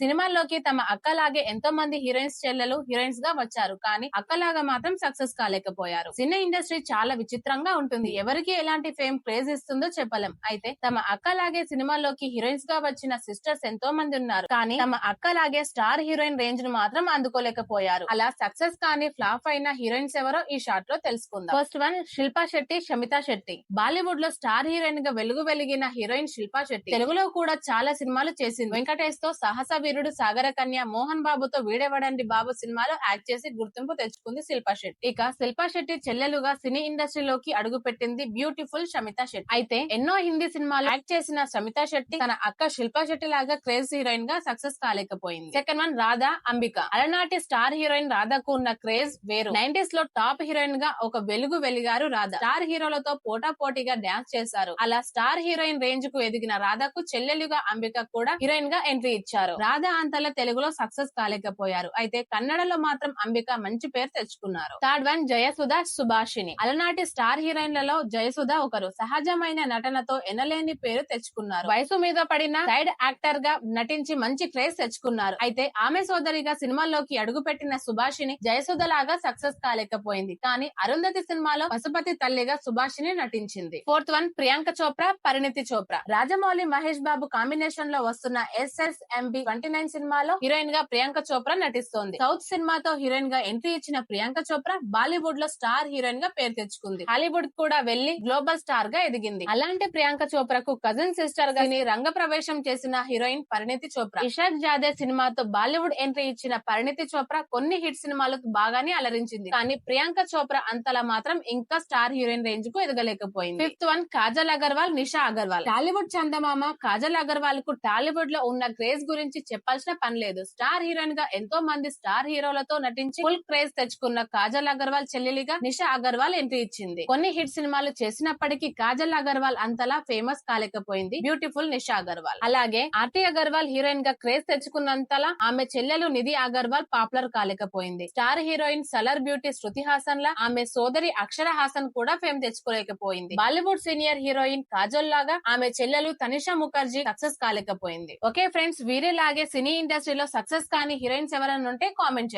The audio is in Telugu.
సినిమాల్లోకి తమ అక్కలాగే ఎంతో మంది హీరోయిన్స్ చెల్లెలు హీరోయిన్స్గా వచ్చారు. కానీ అక్కలాగా మాత్రం సక్సెస్ కాలేకపోయారు. సినీ ఇండస్ట్రీ చాలా విచిత్రంగా ఉంటుంది. ఎవరికి ఎలాంటి ఫేమ్ క్రేజ్ ఇస్తుందో చెప్పలేం. అయితే తమ అక్కలాగే సినిమాల్లోకి హీరోయిన్స్గా వచ్చిన సిస్టర్స్ ఎంతో మంది ఉన్నారు. కానీ తమ అక్కలాగే స్టార్ హీరోయిన్ రేంజ్ను మాత్రం అందుకోలేకపోయారు. అలా సక్సెస్ కానీ ఫ్లాప్ అయిన హీరోయిన్స్ ఎవరో ఈ షార్ట్లో తెలుసుకుందాం. First one Shilpa Shetty Shamita Shetty. బాలీవుడ్లో స్టార్ హీరోయిన్గా వెలుగు వెలిగిన హీరోయిన్ శిల్పా శెట్టి. తెలుగులో కూడా చాలా సినిమాలు చేసింది. వెంకటేష్తో సాహస వీరుడు సాగర కన్య మోహన్ బాబుతో వీడేవడండి బాబు సినిమాలో యాక్ట్ చేసి గుర్తింపు తెచ్చుకుంది శిల్పా శెట్టి. ఇక శిల్పా శెట్టి చెల్లెలుగా సినీ ఇండస్ట్రీలోకి అడుగు పెట్టింది బ్యూటిఫుల్ షమితా శెట్టి. అయితే ఎన్నో హిందీ సినిమాలు యాక్ట్ చేసిన షమితా శెట్టి తన అక్క శిల్పా శెట్టి లాగా క్రేజ్ హీరోయిన్గా success కాలేకపోయింది. Second one Radha Ambika. అలనాటి స్టార్ హీరోయిన్ రాధాకు ఉన్న క్రేజ్ వేరు. నైన్టీస్లో టాప్ హీరోయిన్గా ఒక వెలుగు వెలిగారు రాధా. స్టార్ హీరోలతో పోటా పోటీగా డాన్స్ చేశారు. అలా స్టార్ హీరోయిన్ రేంజ్కు ఎదిగిన రాధాకు చెల్లెలుగా అంబిక కూడా హీరోయిన్గా ఎంట్రీ ఇచ్చారు. రాధా అంతలో తెలుగులో సక్సెస్ కాలేకపోయారు. అయితే కన్నడలో మాత్రం అంబిక మంచి పేరు తెచ్చుకున్నారు. Third one Jayasudha Subhashini. అలనాటి స్టార్ హీరోయిన్లలో జయసుధ ఒకరు. సహజమైన నటనతో ఎనలేని పేరు తెచ్చుకున్నారు. వయసు మీద పడిన సైడ్ యాక్టర్గా నటించి మంచి క్రేజ్ తెచ్చుకున్నారు. అయితే ఆమె సోదరిగా సినిమాల్లోకి అడుగుపెట్టిన సుభాషిని జయసుధ లాగా సక్సెస్ కాలేకపోయింది. కానీ అరుంధతి సినిమాలో పశుపతి తల్లిగా సుభాషిని నటించింది. Fourth one Priyanka Chopra Parineeti Chopra. రాజమౌళి మహేష్ బాబు కాంబినేషన్లో వస్తున్న ఎస్ఎస్ఎంబి ఎంబి ఫార్టీ నైన్ సినిమాలో హీరోయిన్గా ప్రియాంక చోప్రా నటిస్తోంది. సౌత్ సినిమాతో హీరోయిన్గా ఎంట్రీ ఇచ్చిన ప్రియాంక చోప్రా బాలీవుడ్లో స్టార్ హీరోయిన్గా పేరు తెచ్చుకుంది. హాలీవుడ్ కూడా వెళ్ళి గ్లోబల్ స్టార్గా ఎదిగింది. అలాంటి ప్రియాంక చోప్రాకు కజిన్ సిస్టర్గా రంగ ప్రవేశం చేసిన హీరోయిన్ పరిణితి చోప్రా. ఇషాక్ జాదే సినిమాతో బాలీవుడ్ ఎంట్రీ ఇచ్చిన పరిణితి చోప్రా కొన్ని హిట్ సినిమాలకు బాగానే అలరించింది. కానీ ప్రియాంక చోప్రా అంతలా మాత్రం ఇంకా స్టార్ హీరోయిన్ రేంజ్కు ఎదగలేకపోయింది. Fifth one Kajal Aggarwal Nisha Aggarwal. Tollywood Chandamama Kajal అగర్వాల్కు టాలీవుడ్లో ఉన్న క్రేజ్ గురించి చెప్పాల్సిన పని లేదు. స్టార్ హీరోయిన్గా ఎంతో మంది స్టార్ హీరోలతో నటించి ఫుల్ క్రేజ్ తెచ్చుకున్న కాజల్ అగర్వాల్ చెల్లెలిగా నిషా అగర్వాల్ ఎంట్రీ ఇచ్చింది. కొన్ని హిట్ సినిమాలు చేసినప్పటికీ కాజల్ అగర్వాల్ అంతలా ఫేమస్ కాలేకపోయింది బ్యూటిఫుల్ నిషా అగర్వాల్. అలాగే ఆర్టీ అగర్వాల్ హీరోయిన్గా క్రేజ్ తెచ్చుకున్నంతలా ఆమె చెల్లెలు Nidhi Agarwal popular కాలేకపోయింది. Star heroine Salaar beauty Shruti Haasan లా ఆమె సోదరి అక్షర హాసన్ కూడా ఫేమ్ తెచ్చుకోలేకపోయింది. బాలీవుడ్ సీనియర్ హీరోయిన్ కాజల్ లాగా ఆమె చెల్లెలు తనిషా ముఖర్జీ సక్సెస్ కాలేకపోయింది. ఓకే ఫ్రెండ్స్ వీరేలాగే సినీ ఇండస్ట్రీలో సక్సెస్ కాని హీరోయిన్స్ ఎవరైనా ఉంటే కామెంట్